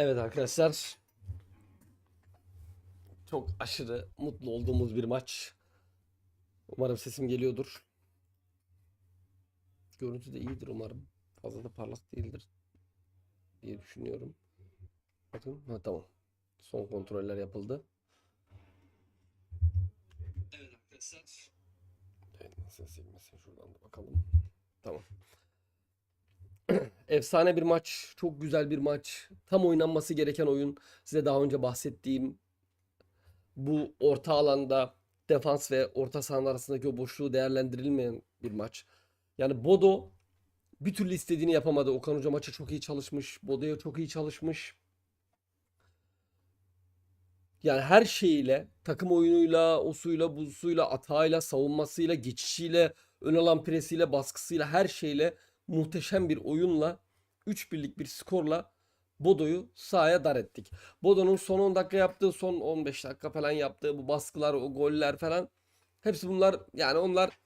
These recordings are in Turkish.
Evet arkadaşlar. Çok aşırı mutlu olduğumuz bir maç. Umarım sesim geliyordur. Görüntü de iyidir umarım. Fazla da parlak değildir diye düşünüyorum. Bakın. Ha, tamam. Son kontroller yapıldı. Evet arkadaşlar. Evet, nasıl silmesin şuradan da bakalım. Tamam. Efsane bir maç. Çok güzel bir maç. Tam oynanması gereken oyun. Size daha önce bahsettiğim bu orta alanda defans ve orta sahanın arasındaki o boşluğu değerlendirilmeyen bir maç. Yani Bodo bir türlü istediğini yapamadı. Okan Hoca maça çok iyi çalışmış. Bodo'ya çok iyi çalışmış. Yani her şeyiyle, takım oyunuyla, o suyla, bu suyla, atağıyla, savunmasıyla, geçişiyle, ön alan presiyle, baskısıyla, her şeyle muhteşem bir oyunla 3 birlik bir skorla Bodo'yu sahaya dar ettik. Bodo'nun son 10 dakika yaptığı, son 15 dakika falan yaptığı bu baskılar, o goller falan hepsi bunlar yani onlar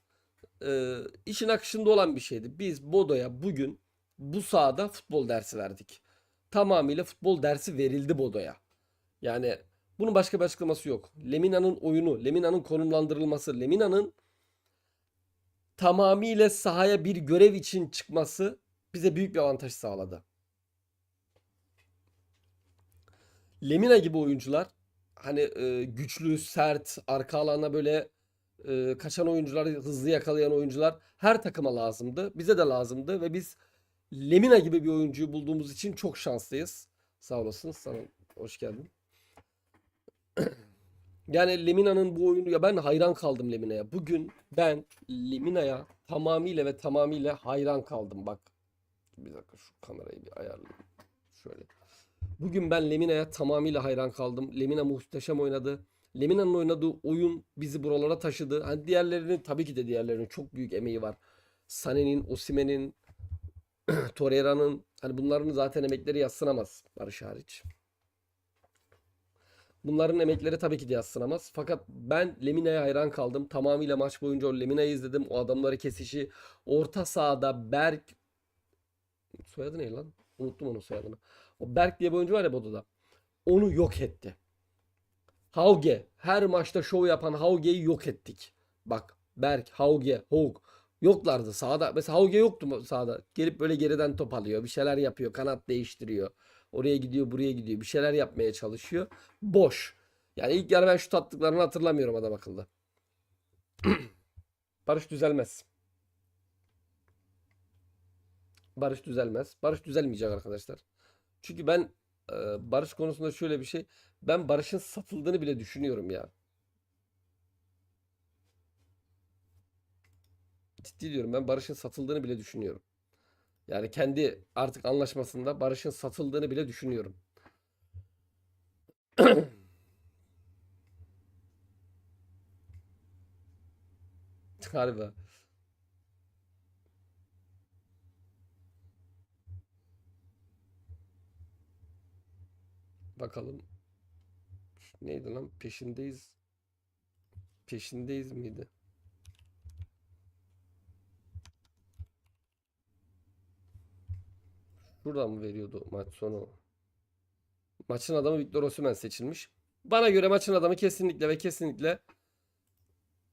e, işin akışında olan bir şeydi. Biz Bodo'ya bugün bu sahada futbol dersi verdik. Tamamıyla futbol dersi verildi Bodo'ya. Yani bunun başka bir açıklaması yok. Lemina'nın oyunu, Lemina'nın konumlandırılması, Lemina'nın tamamıyla sahaya bir görev için çıkması bize büyük bir avantaj sağladı. Lemina gibi oyuncular hani e, güçlü, sert, arka alana böyle e, kaçan oyuncular, hızlı yakalayan oyuncular her takıma lazımdı. Bize de lazımdı ve biz Lemina gibi bir oyuncuyu bulduğumuz için çok şanslıyız. Sağ olasın. Sana hoş geldin. Yani Lemina'nın bu oyunu ya ben hayran kaldım Lemina'ya. Bugün ben Lemina'ya tamamıyla ve tamamıyla hayran kaldım. Bak bir dakika şu kamerayı bir ayarlayayım. Şöyle. Bugün ben Lemina'ya tamamıyla hayran kaldım. Lemina muhteşem oynadı. Lemina'nın oynadığı oyun bizi buralara taşıdı. Hani diğerlerinin tabii ki de diğerlerinin çok büyük emeği var. Sané'nin, Osimhen'in, Torreira'nın hani bunların zaten emekleri yadsınamaz Barış hariç. Bunların emekleri tabii ki de yadsınamaz. Fakat ben Lemina'ya hayran kaldım. Tamamıyla maç boyunca o Lemina'yı izledim. O adamları kesişi. Orta sahada Berk soyadı ne lan? Unuttum onun soyadını. O Berk diye bir oyuncu var ya Bodo'da. Onu yok etti. Hauge. Her maçta şov yapan Hauge'yi yok ettik. Bak Berk, Hauge, Houk. Yoklardı sahada. Mesela Hauge yoktu sahada. Gelip böyle geriden top alıyor. Bir şeyler yapıyor. Kanat değiştiriyor. Oraya gidiyor, buraya gidiyor. Bir şeyler yapmaya çalışıyor. Boş. Yani ilk yarı ben şut attıklarını hatırlamıyorum adam akıllı. Barış düzelmez. Barış düzelmez. Barış düzelmeyecek arkadaşlar. Çünkü ben e, Barış konusunda şöyle bir şey. Ben Barış'ın satıldığını bile düşünüyorum ya. Ciddi diyorum ben Barış'ın satıldığını bile düşünüyorum. Yani kendi artık anlaşmasında Barış'ın satıldığını bile düşünüyorum. Harbi. Bakalım. Neydi lan? Peşindeyiz. Peşindeyiz miydi? Buradan mı veriyordu maç sonu? Maçın adamı Victor Osimhen seçilmiş. Bana göre maçın adamı kesinlikle ve kesinlikle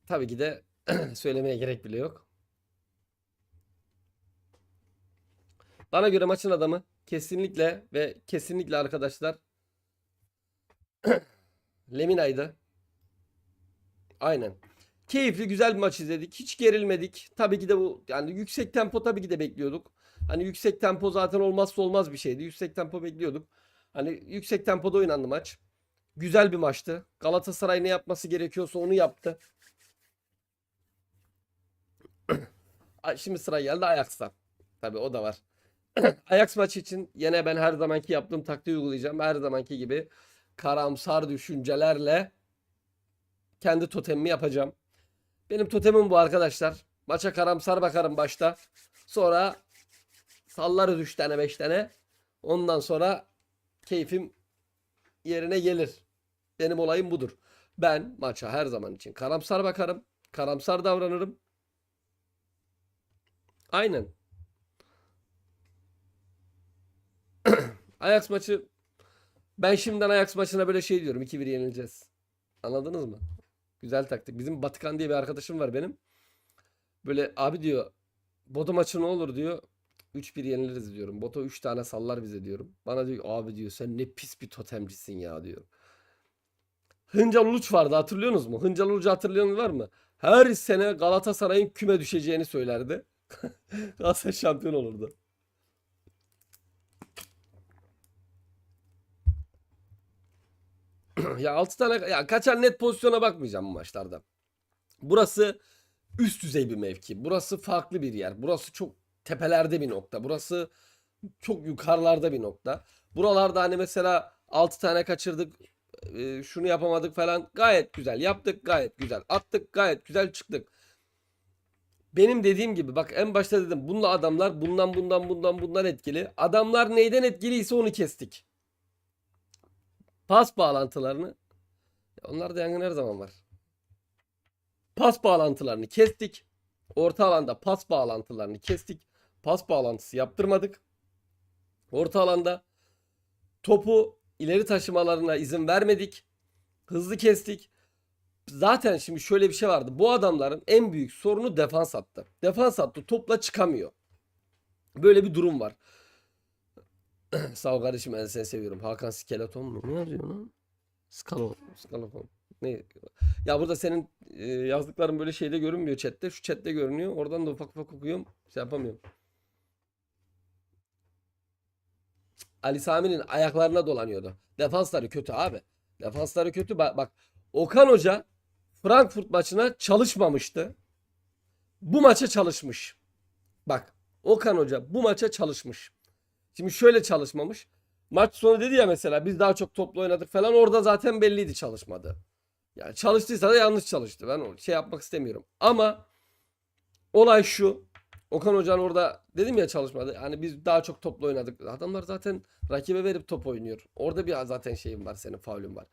tabii ki de söylemeye gerek bile yok. Bana göre maçın adamı kesinlikle ve kesinlikle arkadaşlar Lemina'ydı. Aynen. Keyifli güzel bir maç izledik. Hiç gerilmedik. Tabii ki de bu yani yüksek tempo tabii ki de bekliyorduk. Hani yüksek tempo zaten olmazsa olmaz bir şeydi. Yüksek tempo bekliyorduk. Hani yüksek tempoda oynandı maç. Güzel bir maçtı. Galatasaray ne yapması gerekiyorsa onu yaptı. Şimdi sıra geldi Ajax'tan. Tabii o da var. Ajax maçı için yine ben her zamanki yaptığım taktiği uygulayacağım. Her zamanki gibi karamsar düşüncelerle kendi totemimi yapacağım. Benim totemim bu arkadaşlar. Maça karamsar bakarım başta. Sonra sallarız 3 tane 5 tane. Ondan sonra keyfim yerine gelir. Benim olayım budur. Ben maça her zaman için karamsar bakarım. Karamsar davranırım. Aynen. Ajax maçı Ben şimdiden Ajax maçına böyle şey diyorum. 2-1 yenileceğiz. Anladınız mı? Güzel taktik. Bizim Batıkan diye bir arkadaşım var benim. Böyle abi diyor Bodo maçı ne olur diyor. 3-1 yeniliriz diyorum. Boto 3 tane sallar bize diyorum. Bana diyor abi diyor sen ne pis bir totemcisin ya diyor. Hıncal Uluç vardı hatırlıyorsunuz mu? Hıncal Uluç'u hatırlayan var mı? Her sene Galatasaray'ın küme düşeceğini söylerdi. Galatasaray şampiyon olurdu. ya 6 tane ya kaçar net pozisyona bakmayacağım bu maçlarda. Burası üst düzey bir mevki. Burası farklı bir yer. Burası çok tepelerde bir nokta. Burası çok yukarılarda bir nokta. Buralarda hani mesela 6 tane kaçırdık. e, şunu yapamadık falan. Gayet güzel. Yaptık gayet güzel. Attık gayet güzel çıktık. Benim dediğim gibi bak en başta dedim bununla adamlar bundan bundan bundan bundan etkili. Adamlar neyden etkiliyse onu kestik. Pas bağlantılarını onlar da yangın her zaman var. Pas bağlantılarını kestik. Orta alanda pas bağlantılarını kestik. Pas bağlantısı yaptırmadık. Orta alanda topu ileri taşımalarına izin vermedik. Hızlı kestik. Zaten şimdi şöyle bir şey vardı. Bu adamların en büyük sorunu defans hattı. Defans hattı topla çıkamıyor. Böyle bir durum var. Sağ ol kardeşim ben seni seviyorum. Hakan Skeleton mu? Ne yazıyor lan? Skalo. Skeleton. Ne? Ya burada senin e, yazdıkların böyle şeyde görünmüyor chatte. Şu chatte görünüyor. Oradan da ufak ufak okuyorum. Şey yapamıyorum. Ali Sami'nin ayaklarına dolanıyordu. Defansları kötü abi. Defansları kötü. Bak, bak Okan Hoca Frankfurt maçına çalışmamıştı. Bu maça çalışmış. Bak Okan Hoca bu maça çalışmış. Şimdi şöyle çalışmamış. Maç sonu dedi ya mesela biz daha çok toplu oynadık falan orada zaten belliydi çalışmadı. Yani çalıştıysa da yanlış çalıştı. Ben o şey yapmak istemiyorum. Ama olay şu. Okan Hoca'nın orada dedim ya çalışmadı. Hani biz daha çok toplu oynadık. Adamlar zaten rakibe verip top oynuyor. Orada bir zaten şeyin var senin faulün var.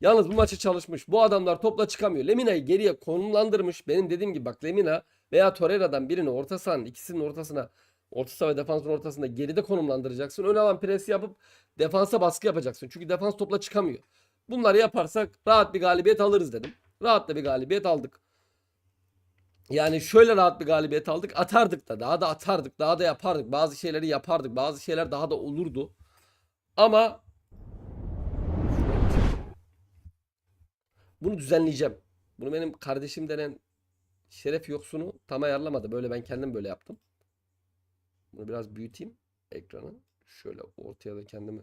Yalnız bu maçı çalışmış. Bu adamlar topla çıkamıyor. Lemina'yı geriye konumlandırmış. Benim dediğim gibi bak Lemina veya Torreira'dan birini orta sahanın ikisinin ortasına orta saha ve defansın ortasında geride konumlandıracaksın. Ön alan presi yapıp defansa baskı yapacaksın. Çünkü defans topla çıkamıyor. Bunları yaparsak rahat bir galibiyet alırız dedim. Rahat da bir galibiyet aldık. Yani şöyle rahat bir galibiyet aldık. Atardık da daha da atardık. Daha da yapardık. Bazı şeyleri yapardık. Bazı şeyler daha da olurdu. Ama bunu düzenleyeceğim. Bunu benim kardeşim denen şeref yoksunu tam ayarlamadı. Böyle ben kendim böyle yaptım. Bunu biraz büyüteyim ekranı. Şöyle ortaya da kendimi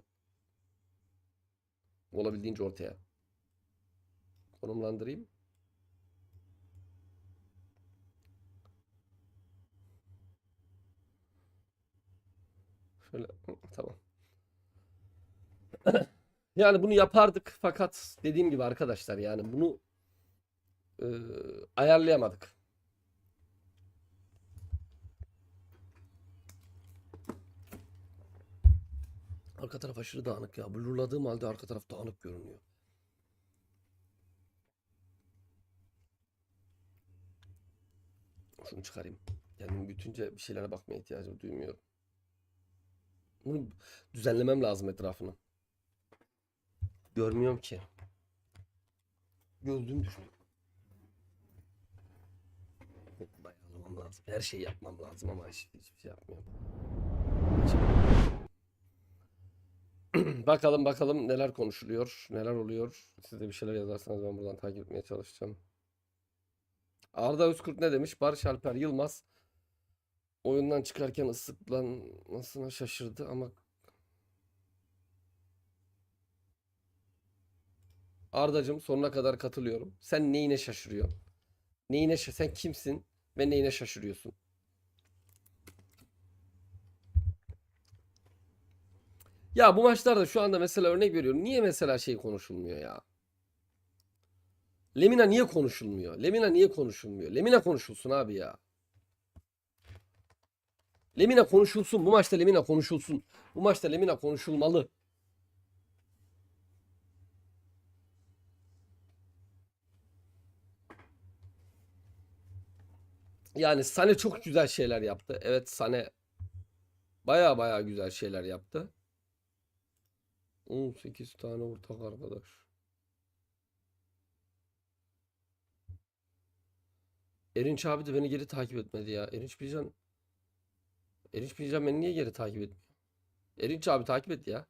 olabildiğince ortaya konumlandırayım. Şöyle tamam. Yani bunu yapardık fakat dediğim gibi arkadaşlar yani bunu e, ayarlayamadık. Arka taraf aşırı dağınık ya. Blurladığım halde arka taraf dağınık görünüyor. Şunu çıkarayım. Kendimi bütünce bir şeylere bakmaya ihtiyacım duymuyorum. Bunu düzenlemem lazım etrafını. Görmüyorum ki. Gözlüğüm düştü. Dayanmam lazım. Her şeyi yapmam lazım ama hiç, hiçbir şey yapmıyorum. bakalım bakalım neler konuşuluyor, neler oluyor. Siz de bir şeyler yazarsanız ben buradan takip etmeye çalışacağım. Arda Özkurt ne demiş? Barış Alper Yılmaz oyundan çıkarken ıslıklanmasına şaşırdı ama Ardacığım sonuna kadar katılıyorum. Sen neyine şaşırıyorsun? Neyine şa- sen kimsin ve neyine şaşırıyorsun? Ya bu maçlarda şu anda mesela örnek veriyorum. Niye mesela şey konuşulmuyor ya? Lemina niye konuşulmuyor? Lemina niye konuşulmuyor? Lemina konuşulsun abi ya. Lemina konuşulsun. Bu maçta Lemina konuşulsun. Bu maçta Lemina konuşulmalı. Yani Sane çok güzel şeyler yaptı. Evet Sane baya baya güzel şeyler yaptı. 18 tane ortak arkadaş. Erinç abi de beni geri takip etmedi ya. Erinç Bilcan Erinç Bilcan beni niye geri takip etmiyor? Erinç abi takip et ya.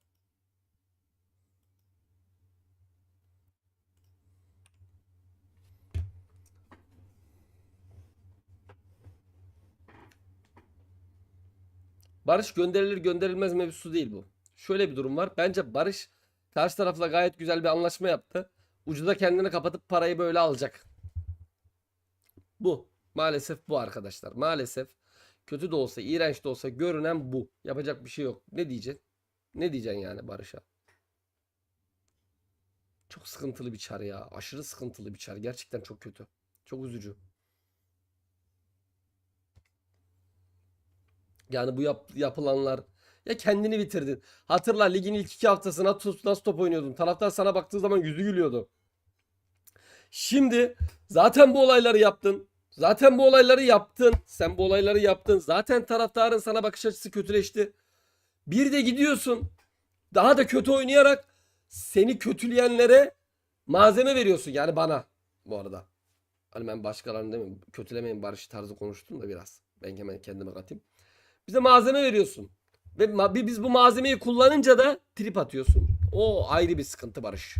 Barış gönderilir gönderilmez mevzusu değil bu. Şöyle bir durum var. Bence Barış karşı tarafla gayet güzel bir anlaşma yaptı. Ucuda kendini kapatıp parayı böyle alacak. Bu. Maalesef bu arkadaşlar. Maalesef kötü de olsa, iğrenç de olsa görünen bu. Yapacak bir şey yok. Ne diyeceksin? Ne diyeceksin yani Barış'a? Çok sıkıntılı bir çar ya. Aşırı sıkıntılı bir çar. Gerçekten çok kötü. Çok üzücü. Yani bu yap- yapılanlar ya kendini bitirdin. Hatırla ligin ilk iki haftasına tut- nasıl top oynuyordun. Taraftar sana baktığı zaman yüzü gülüyordu. Şimdi zaten bu olayları yaptın. Zaten bu olayları yaptın. Sen bu olayları yaptın. Zaten taraftarın sana bakış açısı kötüleşti. Bir de gidiyorsun. Daha da kötü oynayarak seni kötüleyenlere malzeme veriyorsun. Yani bana bu arada. Hani ben başkalarını demeyeyim. Kötülemeyin barış tarzı konuştum da biraz. Ben hemen kendime katayım. Bize malzeme veriyorsun. Ve biz bu malzemeyi kullanınca da trip atıyorsun. O ayrı bir sıkıntı Barış.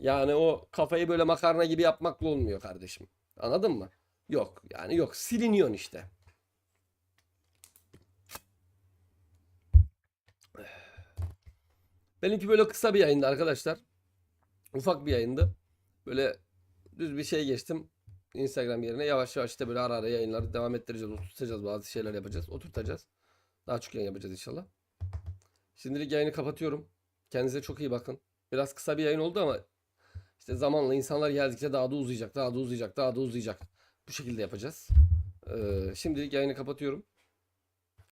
Yani o kafayı böyle makarna gibi yapmakla olmuyor kardeşim. Anladın mı? Yok. Yani yok. Siliniyorsun işte. Benimki böyle kısa bir yayındı arkadaşlar. Ufak bir yayındı. Böyle düz bir şey geçtim. Instagram yerine yavaş yavaş işte böyle ara ara yayınları devam ettireceğiz. Oturtacağız bazı şeyler yapacağız. Oturtacağız. Daha çok yayın yapacağız inşallah. Şimdilik yayını kapatıyorum. Kendinize çok iyi bakın. Biraz kısa bir yayın oldu ama işte zamanla insanlar geldikçe daha da uzayacak, daha da uzayacak, daha da uzayacak. Bu şekilde yapacağız. Ee, şimdilik yayını kapatıyorum.